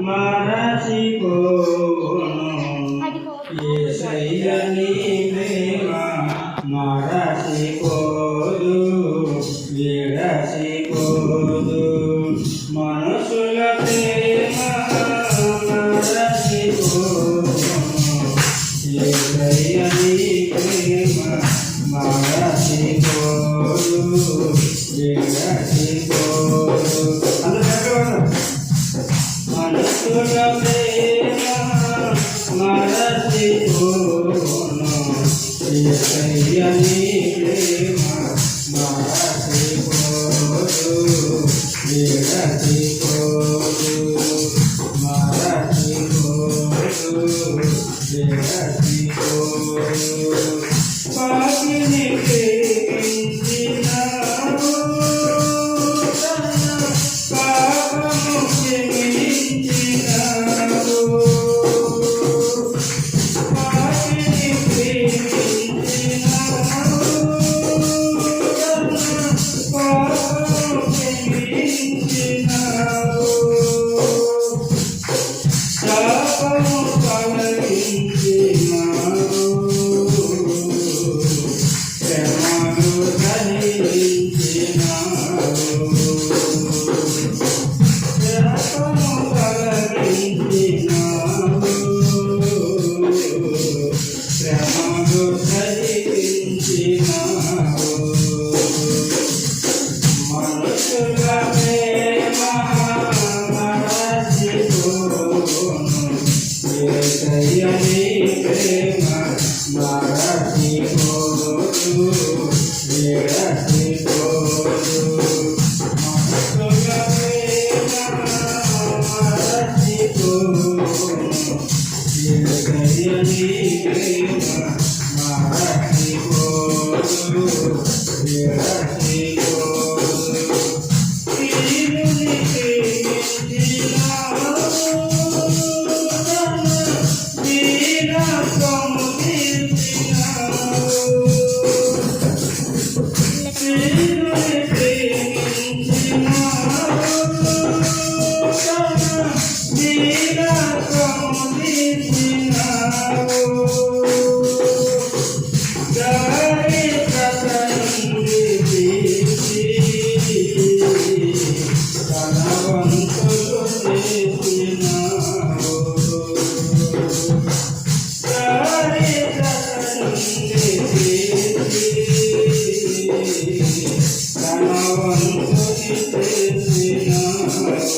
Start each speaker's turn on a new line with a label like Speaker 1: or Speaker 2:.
Speaker 1: మరచిపోను ఏసయ్యని ప్రేమ మరచిపోదు. విడచిపోదు మన Thank you. Yes. Thank you.